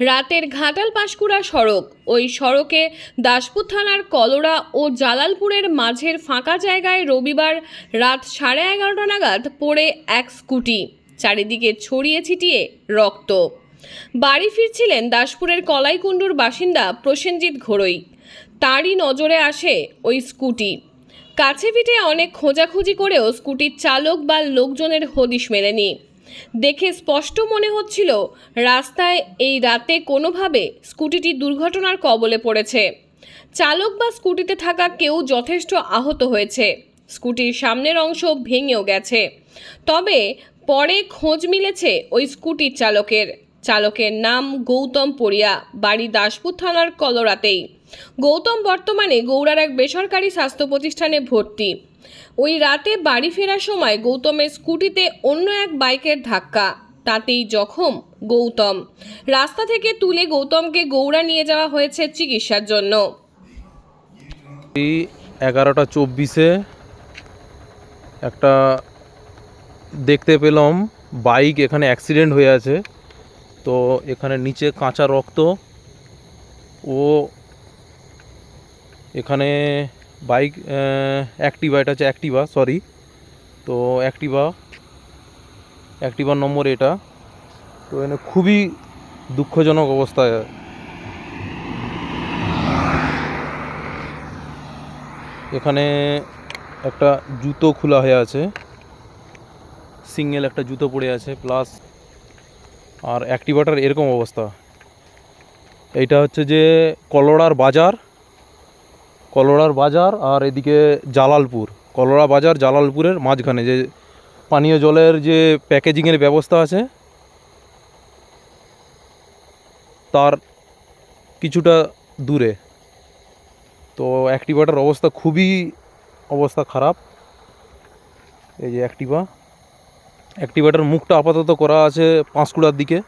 রাতের ঘাটাল পাঁশকুড়া সড়ক। ওই সড়কে দাসপুর থানার কলোরা ও জালালপুরের মাঝের ফাঁকা জায়গায় রবিবার রাত সাড়ে এগারোটা নাগাদ পড়ে এক স্কুটি। চারিদিকে ছড়িয়ে ছিটিয়ে রক্ত। বাড়ি ফিরছিলেন দাসপুরের কলাইকুণ্ডুর বাসিন্দা প্রসেনজিৎ ঘোড়ই। তারই নজরে আসে ওই স্কুটি। কাছে পিঠে অনেক খোঁজাখুঁজি করেও স্কুটির চালক বা লোকজনের হদিশ মেলেনি। দেখে স্পষ্ট মনে হচ্ছিল, রাস্তায় এই রাতে কোনোভাবে স্কুটিটি দুর্ঘটনার কবলে পড়েছে। চালক বা স্কুটিতে থাকা কেউ যথেষ্ট আহত হয়েছে। স্কুটির সামনের অংশ ভেঙেও গেছে। তবে পরে খোঁজ মিলেছে ওই স্কুটির চালকের। চালকের নাম গৌতম পড়িয়া, বাড়ি দাসপুর থানার কলরাতেই। গৌতম বর্তমানে গৌড়ার এক বেসরকারি স্বাস্থ্য প্রতিষ্ঠানে ভর্তি। ওই রাতে বাড়ি ফেরার সময় গৌতমের স্কুটিতে অন্য এক বাইকের ধাক্কা। তাতেই জখম গৌতম। রাস্তা থেকে তুলে গৌতমকে গৌড়া নিয়ে যাওয়া হয়েছে চিকিৎসার জন্য। এগারোটা চব্বিশে একটা দেখতে পেলাম বাইক এখানে অ্যাক্সিডেন্ট হয়ে আছে। তো এখানে নিচে কাঁচা রক্ত। ও এখানে বাইক অ্যাক্টিভা এটা হচ্ছে অ্যাক্টিভা সরি তো অ্যাক্টিভা অ্যাক্টিভার নম্বর এটা। তো এখানে খুবই দুঃখজনক অবস্থায় এখানে একটা জুতো খোলা হয়ে আছে। সিঙ্গেল একটা জুতো পড়ে আছে, প্লাস আর অ্যাক্টিভাটার এরকম অবস্থা। এইটা হচ্ছে যে কলোড়ার বাজার। কলোড়ার বাজার আর এদিকে জালালপুর। কলোড়া বাজার জালালপুরের মাঝখানে যে পানীয় জলের যে প্যাকেজিংয়ের ব্যবস্থা আছে, তার কিছুটা দূরে। তো অ্যাক্টিভাটার অবস্থা খুবই অবস্থা খারাপ। এই যে অ্যাক্টিভা। অ্যাক্টিভাটার মুখটা আপাতত করা আছে পাঁশকুড়ার দিকে।